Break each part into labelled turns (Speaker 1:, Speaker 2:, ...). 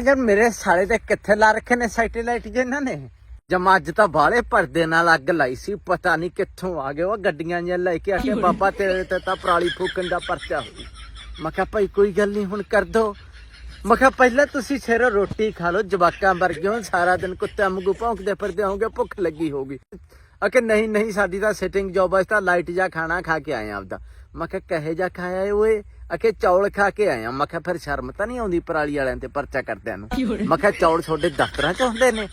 Speaker 1: ਜਦ ਮੇਰੇ ਸਾਲੇ ਤੇ ਕਿੱਥੇ ਲਾ ਰੱਖੇ ਨੇ ਸੈਟੇਲਾਈਟ ਜੇ ਇਹਨਾਂ ਨੇ? ਜਮਾ ਅੱਜ ਤਾਂ ਬਾਲੇ ਪਰਦੇ ਨਾਲ ਅੱਗ ਲਾਈ ਸੀ ਪਤਾ ਨਹੀਂ ਕਿੱਥੋਂ ਆ ਗਏ ਉਹ ਗੱਡੀਆਂ ਜਿਹੀਆਂ ਲੈ ਕੇ ਆ ਕੇ ਬਾਬਾ ਤੇਰੇ ਤੇ ਤਾਂ ਪਰਾਲੀ ਫੂਕਣ ਦਾ ਪਰਚਾ ਹੋਈ ਮੈਂ ਕਿਹਾ ਭਾਈ ਕੋਈ ਗੱਲ ਨਹੀਂ ਹੁਣ ਕਰ ਦੋ। ਮੈਂ ਕਿਹਾ ਪਹਿਲਾਂ ਤੁਸੀਂ ਸਿਰ ਰੋਟੀ ਖਾ ਲਓ ਜਵਾਕਾਂ ਵਰਗੇ ਹੋ ਸਾਰਾ ਦਿਨ ਕੁੱਤੇ ਵਾਂਗੂ ਭੌਂਕਦੇ ਫਿਰਦੇ ਹੋਗੇ ਭੁੱਖ ਲੱਗੀ ਹੋਗੀ ਅਕੇ ਨਹੀਂ ਨਹੀਂ ਸਾਡੀ ਤਾਂ ਸਿਟਿੰਗ ਜੌਬ ਹੈ ਤਾਂ ਲਾਈਟ ਜਾ ਖਾਣਾ ਖਾ ਕੇ ਆਏ ਆਪਦਾ। ਮੈਂ ਕਿਹਾ ਕਹੇ ਜਾ ਖਾਇਆ ਓਏ? ਅਕੇ ਚੌਲ ਖਾ ਕੇ ਆਏ ਆਂ। ਮੈਂ ਕਿਹਾ ਫਿਰ ਸ਼ਰਮ ਤਾਂ ਨਹੀਂ ਆਉਂਦੀ ਪਰਾਲੀ ਵਾਲਿਆਂ ਤੇ ਪਰਚਾ ਕਰਦਿਆਂ ਨੂੰ? ਮੈਂ ਕਿਹਾ ਚੌਲ ਤੁਹਾਡੇ ਦਫ਼ਤਰਾਂ 'ਚ ਹੁੰਦੇ ਨੇ।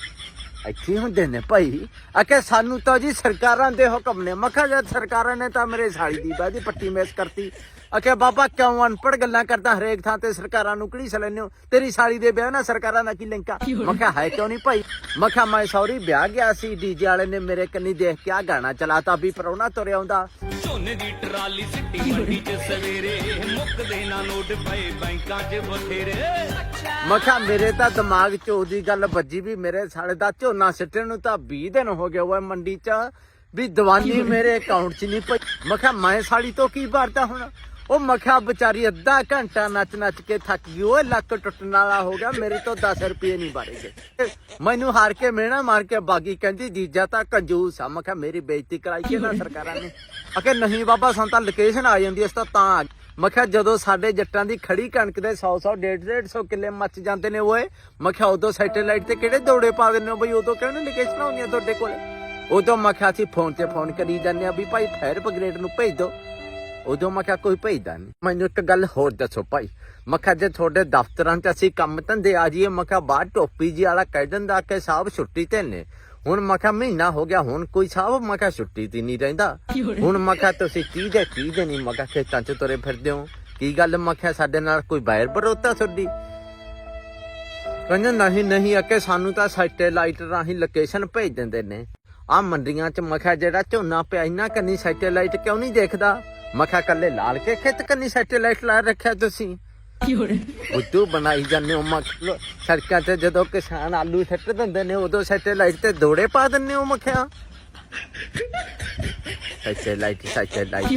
Speaker 1: ਇੱਥੇ ਹੁੰਦੇ ਨੇ ਭਾਈ। ਅਕੇ ਸਾਨੂੰ ਤਾਂ ਜੀ ਸਰਕਾਰਾਂ ਦੇ ਹੁਕਮ ਨੇ। ਮੈਂ ਕਿਹਾ ਜਦ ਸਰਕਾਰਾਂ ਨੇ ਤਾਂ ਮੇਰੇ ਸਾਲੀ ਦੀ ਬਾਦੀ ਪੱਟੀ ਮੇਸ ਕਰਤੀ। ਅਕੇ ਬਾਬਾ ਕਿਉਂ ਅਨਪੜ ਗੱਲਾਂ ਕਰਦਾ ਹਰੇਕ ਥਾਂ ਤੇ? ਸਰਕਾਰਾਂ ਨੂੰ ਕਿਹੜੀ ਸਲੈਨੇ ਹੋ? ਤੇਰੀ ਸਾਲੀ ਦੇ ਵਿਆਹ ਨਾਲ ਸਰਕਾਰਾਂ ਦਾ ਕੀ ਲਿੰਕਾ ਮੈਂ ਕਿਹਾ ਹੈ ਕਿਉਂ ਨਹੀਂ ਭਾਈ? ਮੈਂ ਕਿਹਾ ਮੈਂ ਸੌਰੀ ਵਿਆਹ ਗਿਆ ਸੀ ਡੀਜੇ ਵਾਲੇ ਨੇ ਮੇਰੇ ਕੰਨੀ ਦੇਖ ਕੇ ਆ ਗਾਣਾ ਚਲਾਤਾ ਵੀ ਪਰੋਣਾ ਤੁਰਿਆ ਆਉਂਦਾ।
Speaker 2: ਝੋਨੇ ਦੀ ਟਰਾਲੀ ਸਿੱਟੀ ਮੰਡੀ 'ਚ ਸਵੇਰੇ ਮੁੱਕਦੇ ਨਾ ਨੋਟ ਪਏ ਬੈਂਕਾਂ 'ਚ ਬਥੇਰੇ।
Speaker 1: ਮੈਂ ਕਿਹਾ ਮੇਰੇ ਤਾਂ ਦਿਮਾਗ 'ਚ ਉਹਦੀ ਗੱਲ ਵੱਜੀ ਵੀ ਮੇਰੇ ਸਾਲੇ ਦਾ ਝੋਨਾ ਸਿੱਟਣ ਨੂੰ ਤਾਂ 20 ਦਿਨ ਹੋ ਗਏ ਓਏ ਮੰਡੀ 'ਚ ਵੀ ਦੀਵਾਨੀ ਮੇਰੇ ਅਕਾਊਂਟ 'ਚ ਨਹੀਂ ਪਈ। ਮੈਂ ਕਿਹਾ ਮੈਂ ਸਾਲੀ ਤੋਂ ਕੀ ਭਰਦਾ ਹੁਣ? ਉਹ ਮੈਂ ਵਿਚਾਰੀ ਅੱਧਾ ਘੰਟਾ ਨੱਚ ਨੱਚ ਕੇ ਥੱਕ ਗਈ। ਓਏ ਲੱਕ ਟੁੱਟਣ ਵਾਲਾ ਹੋ ਗਿਆ, ਮੇਰੇ ਤੋਂ 10 ਰੁਪਏ ਨਹੀਂ ਬਾਰੇਗੇ ਮੈਨੂੰ ਹਾਰ ਕੇ ਮਿਹਣਾ ਮਾਰ ਕੇ ਬਾਗੀ ਕਹਿੰਦੀ, ਜੀਜਾ ਤਾਂ ਕੰਜੂਸ ਆ। ਮੈਂ ਕਿਹਾ, ਮੇਰੀ ਬੇਇੱਜ਼ਤੀ ਕਰਾਈ ਕਿ ਨਾ ਸਰਕਾਰਾਂ ਨੇ? ਅਕੇ ਨਹੀਂ ਬਾਬਾ, ਸਾਨੂੰ ਤਾਂ ਲੋਕੇਸ਼ਨ ਆ ਜਾਂਦੀ ਇਸ ਤਾਂ ਤਾਂ ਮੈਂ ਕਿਹਾ, ਜਦੋਂ ਸਾਡੇ ਜੱਟਾਂ ਦੀ ਖੜੀ ਕਣਕ ਦੇ 100 100 150 150 ਕਿੱਲੇ ਮੱਚ ਜਾਂਦੇ ਨੇ ਓਏ, ਮੈਂ ਕਿਹਾ, ਉਦੋਂ ਸੈਟੇਲਾਈਟ ਤੇ ਕਿਹੜੇ ਦੌੜੇ ਪਾ ਦਿੰਦੇ ਹੋ ਬਈ? ਉਦੋਂ ਕਿਹੜੇ ਲੋਕੇਸ਼ਨ ਆਉਂਦੀਆਂ ਤੁਹਾਡੇ ਕੋਲੇ? ਉਦੋਂ ਮੈਂ ਕਿਹਾ ਸੀ ਫੋਨ ਤੇ ਫੋਨ ਕਰੀ ਜਾਂਦੇ ਆ ਵੀ ਭਾਈ ਫਾਇਰ ਬ੍ਰਿਗੇਡ ਨੂੰ ਭੇਜ ਦਿਓ। ਉਦੋਂ ਮੈਂ ਕਿਹਾ, ਕੋਈ ਭੇਜਦਾ ਨਹੀਂ ਮੈਨੂੰ ਇੱਕ ਗੱਲ ਹੋਰ ਦੱਸੋ ਭਾਈ। ਮੈਂ ਕਿਹਾ, ਜੇ ਤੁਹਾਡੇ ਦਫ਼ਤਰਾਂ 'ਚ ਅਸੀਂ ਕੰਮ ਧੰਦੇ ਆ ਜਾਈਏ, ਮੈਂ ਕਿਹਾ, ਬਾਹਰ ਟੋਪੀ ਜੀ ਵਾਲਾ ਕਹਿ ਦਿੰਦਾ ਕਿ ਸਾਹਿਬ ਛੁੱਟੀ ਤੇ ਨੇ। ਹੁਣ ਮੈਂ ਕਿਹਾ, ਮਹੀਨਾ ਹੋ ਗਿਆ, ਹੁਣ ਕੋਈ ਸਾਹਿਬ ਮੈਂ ਕਿਹਾ, ਛੁੱਟੀ ਤੇ ਨਹੀਂ ਰਹਿੰਦਾ। ਹੁਣ ਮੈਂ ਕਿਹਾ, ਤੁਸੀਂ ਕੀ ਦੇ ਕੀ ਦੇ ਨਹੀਂ? ਮੈਂ ਕਿਹਾ, ਖੇਤਾਂ 'ਚ ਤੁਰੇ ਫਿਰਦੇ ਹੋ। ਕੀ ਗੱਲ? ਮੈਂ ਕਿਹਾ, ਸਾਡੇ ਨਾਲ ਕੋਈ ਬਾਹਰ ਬਰੋਤਾ ਤੁਹਾਡੀ? ਕਹਿੰਦੇ, ਨਹੀਂ ਨਹੀਂ ਅਕੇ ਸਾਨੂੰ ਤਾਂ ਸੈਟੇਲਾਈਟ ਰਾਹੀਂ ਲੋਕੇਸ਼ਨ ਭੇਜ ਦਿੰਦੇ ਨੇ। ਆ ਮੰਡੀਆਂ 'ਚ ਮੈਂ ਜਿਹੜਾ ਝੋਨਾ ਪਿਆ ਇਹਨਾਂ ਕੰਨੀ ਸੈਟੇਲਾਈਟ ਕਿਉਂ ਨਹੀਂ ਦੇਖਦਾ? ਮੈਂ ਕਿਹਾ ਕੱਲੇ ਲਾਲ ਕੇ ਖੇਤ ਕੰਨੀ ਸੈਟੇਲਾਈਟ ਲਾ ਰੱਖਿਆ ਤੁਸੀਂ। ਬੁੱਧੂ ਬਣਾਈ ਜਾਂਦੇ ਹੋ ਮੈਂ ਕਿਹਾ, ਸੜਕਾਂ ਤੇ ਜਦੋਂ ਕਿਸਾਨ ਆਲੂ ਸੱਟ ਦਿੰਦੇ ਨੇ ਉਦੋਂ ਸੈਟੇਲਾਈਟ ਤੇ ਦੌੜੇ ਪਾ ਦਿੰਦੇ ਹੋ ਮਖਿਆ। Satellite satellite.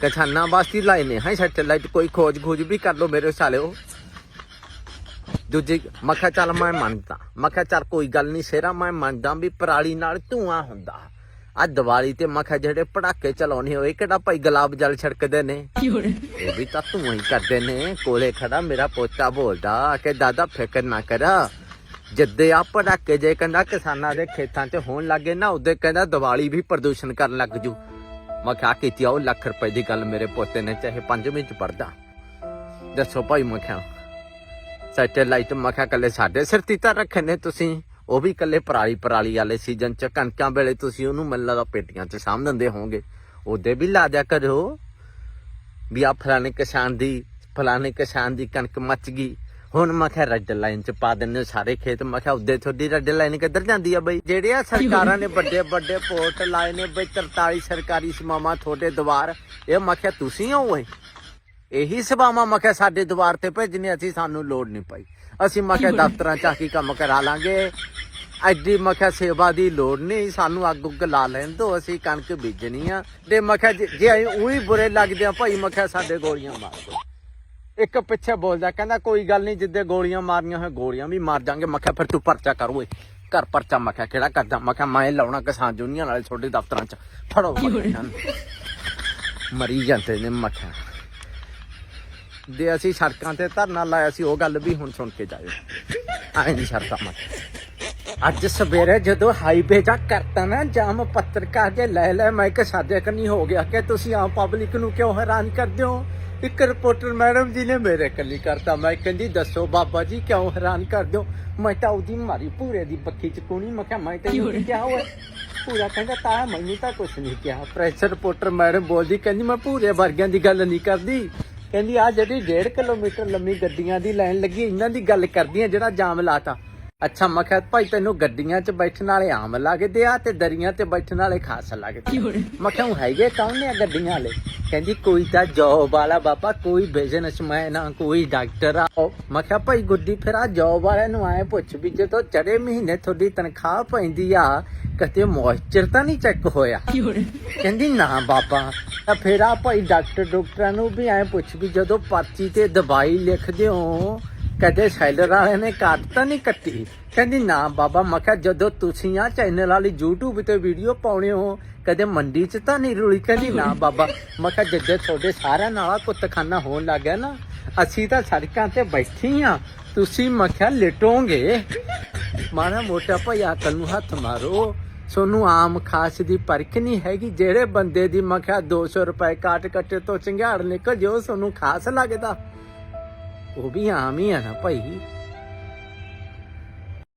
Speaker 1: ਕਿਸਾਨਾਂ ਵਾਸਤੇ ਲਾਏ ਨੇ ਹਾਂ ਸੈਟੇਲਾਈਟ ਕੋਈ ਖੋਜ ਖੋਜ ਵੀ ਕਰ ਲੋ ਮੇਰੇ ਸਾਲਿਓ। ਦੂਜੀ ਮੈਂ ਕਿਹਾ ਚੱਲ ਮੈਂ ਮੰਨਦਾ ਮੈਂ ਕਿਹਾ ਚੱਲ ਕੋਈ ਗੱਲ ਨਹੀਂ ਸੇਰਾ ਮੈਂ ਮੰਨਦਾ ਵੀ ਪਰਾਲੀ ਨਾਲ ਧੂਆਂ ਹੁੰਦਾ। ਆ ਦੀਵਾਲੀ ਤੇ ਮੈਂ ਜਿਹੜੇ ਪੜਾਕੇ ਚਲਾਉਣੇ ਹੋਏ, ਕਿਹੜਾ ਭਾਈ ਗੁਲਾਬ ਜਲ ਛਿੜਕਦੇ ਨੇ? ਇਹ ਵੀ ਤਾਂ ਧੂਆਂ ਹੀ ਕਰਦੇ ਨੇ। ਕੋਲੇ ਖੜਾ ਮੇਰਾ ਪੋਤਾ ਬੋਲਦਾ ਕਿ, ਦਾਦਾ, ਫਿਕਰ ਨਾ ਕਰ। ਜਿੱਦੇ ਆ ਪੜਾਕੇ ਜੇ ਕਹਿੰਦਾ ਕਿਸਾਨਾਂ ਦੇ ਖੇਤਾਂ 'ਚ ਹੋਣ ਲੱਗੇ ਨਾ, ਉਹਦੇ ਕਹਿੰਦਾ ਦੀਵਾਲੀ ਵੀ ਪ੍ਰਦੂਸ਼ਣ ਕਰਨ ਲੱਗ ਜੂ। ਮੈਂ ਕਿਹਾ ਕੀਤੀ ਆ ਉਹ ਲੱਖ ਰੁਪਏ ਦੀ ਗੱਲ ਮੇਰੇ ਪੋਤੇ ਨੇ, ਚਾਹੇ ਪੰਜਵੀਂ 'ਚ ਪੜਦਾ ਦੱਸੋ ਭਾਈ, ਮੈਂ ਕਿਹਾ, ਸੈਟੇਲਾਈਟ, ਮੈਂ ਕਿਹਾ ਕੱਲੇ ਸਾਡੇ ਸਿਰ ਤੇ ਤਾਂ ਰੱਖੇ ਨੇ ਤੁਸੀਂ। ਉਹ ਵੀ ਕੱਲੇ ਪਰਾਲੀ ਪਰਾਲੀ ਵਾਲੇ ਸੀਜ਼ਨ 'ਚ, ਕਣਕਾਂ ਵੇਲੇ ਤੁਸੀਂ ਉਹਨੂੰ ਮੈਨੂੰ ਲੱਗਦਾ ਪੇਟੀਆਂ 'ਚ ਸਾਂਭ ਦਿੰਦੇ ਹੋਵੋਗੇ। ਉਹਦੇ ਵੀ ਲਾ ਦਿਆ ਕਰੋ ਵੀ ਆ ਫਲਾਣੇ ਕਿਸਾਨ ਦੀ, ਫਲਾਣੇ ਕਿਸਾਨ ਦੀ ਕਣਕ ਮੱਚ ਗਈ। ਹੁਣ ਮੈਂ ਕਿਹਾ ਰੈੱਡ ਲਾਈਨ 'ਚ ਪਾ ਦਿੰਦੇ ਹੋ ਸਾਰੇ ਖੇਤ, ਮੈਂ ਕਿਹਾ ਉੱਦੇ ਤੁਹਾਡੀ ਰੈੱਡ ਲਾਈਨ ਕਿੱਧਰ ਜਾਂਦੀ ਆ ਬਈ? ਜਿਹੜੀਆਂ ਸਰਕਾਰਾਂ ਨੇ ਵੱਡੇ ਵੱਡੇ ਪੋਰਟ ਲਾਏ ਨੇ ਬਈ 43 ਸਰਕਾਰੀ ਸਮਾਵਾਂ ਤੁਹਾਡੇ ਦੁਆਰ ਇਹ ਮੈਂ ਕਿਹਾ ਤੁਸੀਂ ਹੋ ਓਏ? ਇਹੀ ਸੇਵਾਵਾਂ ਮੈਂ ਕਿਹਾ ਸਾਡੇ ਦੁਆਰ ਤੇ ਭੇਜਣੀ ਅਸੀਂ ਸਾਨੂੰ ਲੋੜ ਨਹੀਂ ਪਈ। ਅਸੀਂ ਮੈਂ ਕਿਹਾ ਦਫ਼ਤਰਾਂ ਚ ਆ ਕੇ ਕੰਮ ਕਰਾ ਲਾਂਗੇ। ਐਡੀ ਮੈਂ ਕਿਹਾ ਸੇਵਾ ਦੀ ਲੋੜ ਨਹੀਂ, ਸਾਨੂੰ ਅੱਗ ਉੱਗ ਲਾ ਲੈਣ ਦੋ ਅਸੀਂ ਕਣਕ ਬੀਜਣੀ ਆ। ਤੇ ਮੈਂ ਕਿਹਾ ਜੇ- ਜੇ ਅਸੀਂ ਉਹੀ ਬੁਰੇ ਲੱਗਦੇ ਆ, ਭਾਈ ਮੈਂ ਕਿਹਾ ਸਾਡੇ ਗੋਲੀਆਂ ਮਾਰ ਦਿਓ। ਇੱਕ ਪਿੱਛੇ ਬੋਲਦਾ, ਕਹਿੰਦਾ, ਕੋਈ ਗੱਲ ਨਹੀਂ, ਜਿੱਦੇ ਗੋਲੀਆਂ ਮਾਰਨੀਆਂ ਹੋਏ ਗੋਲੀਆਂ ਵੀ ਮਾਰ ਜਾਾਂਗੇ ਮੈਂ ਕਿਹਾ ਫਿਰ ਤੂੰ ਪਰਚਾ ਕਰ ਓਏ। ਕਰ ਪਰਚਾ ਮੈਂ ਕਿਹਾ ਕਿਹੜਾ ਕਰਦਾ? ਮੈਂ ਕਿਹਾ ਮੈਂ ਲਾਉਣਾ ਕਿਸਾਨ ਯੂਨੀਅਨ ਵਾਲੇ ਤੁਹਾਡੇ ਦਫ਼ਤਰਾਂ ਚ। ਫੜੋ ਮੱਖਿਆਂ ਨੂੰ। ਮਰੀ ਜਾਂਦੇ ਨੇ ਮੱਖਿਆ। ਦੇ ਅਸੀਂ ਸੜਕਾਂ ਤੇ ਧਰਨਾ ਲਾਇਆ ਸੀ, ਉਹ ਗੱਲ ਵੀ ਹੁਣ ਸੁਣ ਕੇ ਜਾਇਓ। ਆਏ ਨਹੀਂ ਸਰਦਾ ਮਤ ਅੱਜ ਸਵੇਰੇ ਜਦੋਂ ਹਾਈਵੇ ਜਾ ਕਰਤਾ ਨਾ ਜਾਮ, ਪੱਤਰਕਾਰ ਜੇ ਲੈ ਲੈ, ਮੈਂ ਕਿ ਸਾਡੇ ਕੰਨੀ ਹੋ ਗਿਆ? ਕਿ ਤੁਸੀਂ ਆਮ ਪਬਲਿਕ ਨੂੰ ਕਿਉਂ ਹੈਰਾਨ ਕਰਦੇ ਹੋ? ਇੱਕ ਰਿਪੋਰਟਰ ਮੈਡਮ ਜੀ ਨੇ ਮੇਰੇ ਕੰਨੀ ਕਰਤਾ। ਮੈਂ ਕਹਿੰਦੀ, ਦੱਸੋ ਬਾਬਾ ਜੀ, ਕਿਉਂ ਹੈਰਾਨ ਕਰਦੇ ਹੋ? ਮੈਂ ਤਾਂ ਉਹਦੀ ਮਾਰੀ ਪੂਰੇ ਦੀ ਬੱਕੀ ਚ ਕੋਣੀ, ਮੈਂ ਕਿਹਾ, ਮੈਂ ਤੈਨੂੰ ਕੀ ਕਿਹਾ ਹੋਇਆ? ਪੂਰਾ ਕਹਿੰਦਾ, ਤਾਂ ਮੈਨੂੰ ਤਾਂ ਕੁਛ ਨਹੀਂ ਕਿਹਾ। ਪ੍ਰੈਸ ਰਿਪੋਰਟਰ ਮੈਡਮ ਬੋਲਦੀ, ਕਹਿੰਦੀ, ਮੈਂ ਪੂਰੇ ਵਰਗਿਆਂ ਦੀ ਗੱਲ ਨਹੀਂ ਕਰਦੀ। ਕਹਿੰਦੀ ਆ ਜਿਹੜੀ 1.5 ਕਿਲੋਮੀਟਰ ਲੰਮੀ ਗੱਡੀਆਂ ਦੀ ਲਾਈਨ ਲੱਗੀ, ਇਹਨਾਂ ਦੀ ਗੱਲ ਕਰਦੀ ਆ ਜਿਹੜਾ ਜਾਮ ਲਾਤਾ। ਅੱਛਾ, ਮੈਂ ਕਿਹਾ ਭਾਈ ਤੈਨੂੰ ਗੱਡੀਆਂ 'ਚ ਬੈਠਣ ਵਾਲੇ ਆਮ ਲੱਗਦੇ ਆ ਤੇ ਦਰੀਆਂ ਤੇ ਬੈਠਣ ਵਾਲੇ ਖਾਸ ਲੱਗਦੇ ਮੈਂ ਕਿਹਾ, ਉਹ ਹੈਗੇ ਕੌਣ ਨੇ ਗੱਡੀਆਂ ਵਾਲੇ? ਕਹਿੰਦੀ, ਕੋਈ ਤਾਂ ਜੌਬ ਵਾਲਾ ਬਾਬਾ, ਕੋਈ ਬਿਜ਼ਨਸਮੈਨ ਆ, ਕੋਈ ਡਾਕਟਰ ਆ। ਮੈਂ ਕਿਹਾ, ਭਾਈ ਗੁੱਡੀ, ਫਿਰ ਆ ਜੌਬ ਵਾਲਿਆਂ ਨੂੰ ਆਏ ਪੁੱਛ ਵੀ ਜਦੋਂ ਚੜੇ ਮਹੀਨੇ ਤੁਹਾਡੀ ਤਨਖਾਹ ਪੈਂਦੀ ਆ, ਕਦੇ ਮੋਇਸਚਰ ਤਾਂ ਨਹੀਂ ਚੈੱਕ ਹੋਇਆ? ਕਹਿੰਦੀ, ਨਾ ਬਾਬਾ, ਤਾਂ ਫਿਰ ਆ ਭਾਈ ਡਾਕਟਰ ਡਾਕਟਰਾਂ ਨੂੰ ਵੀ ਐ ਪੁੱਛ ਵੀ ਜਦੋਂ ਪਰਚੀ ਤੇ ਦਵਾਈ ਲਿਖਦੇ ਹੋ ਕਦੇ ਸੈਲਰ ਵਾਲੇ ਨੇ ਕੱਟ ਤਾਂ ਨਹੀਂ ਕੱਟੀ। ਕਹਿੰਦੀ, ਨਾ ਬਾਬਾ, ਮੈਂ ਕਿਹਾ ਜਦੋਂ ਤੁਸੀਂ ਆ ਚੈਨਲ ਵਾਲੀ YouTube ਤੇ ਵੀਡੀਓ ਪਾਉਣੇ ਹੋ, ਕਦੇ ਮੰਡੀ 'ਚ ਤਾਂ ਨਹੀਂ ਰੁਲੀ? ਕਹਿੰਦੀ, ਨਾ ਬਾਬਾ, ਮੈਂ ਕਿਹਾ ਜਿੱਦੇ ਤੁਹਾਡੇ ਸਾਰਿਆਂ ਨਾਲ ਕੁੱਤਖਾਨਾ ਹੋਣ ਲੱਗ ਗਿਆ ਨਾ, ਅਸੀਂ ਤਾਂ ਸੜਕਾਂ ਤੇ ਬੈਠੀ ਆ ਤੁਸੀਂ, ਮੈਂ ਕਿਹਾ, ਲੇਟੋਗੇ। ਮਾਰਾ ਮੋਟਾ ਭਾਈ ਅਕਲ ਨੂੰ ਹੱਥ ਮਾਰੋ। ਸੋਨੂੰ ਆਮ ਖਾਸ ਦੀ ਪਰਖ ਨਹੀਂ ਹੈਗੀ। ਜਿਹੜੇ ਬੰਦੇ ਦੀ, ਮੈਂ ਕਿਹਾ 200 ਰੁਪਏ ਕਾਟ ਕੱਟੇ ਤੋਂ ਚੰਗਿਆੜ ਨਿਕਲ ਜੋ ਸੋਨੂੰ ਖਾਸ ਲੱਗਦਾ। ਉਹ ਵੀ ਆਮ ਹੀ ਆ ਨਾ ਭਾਈ।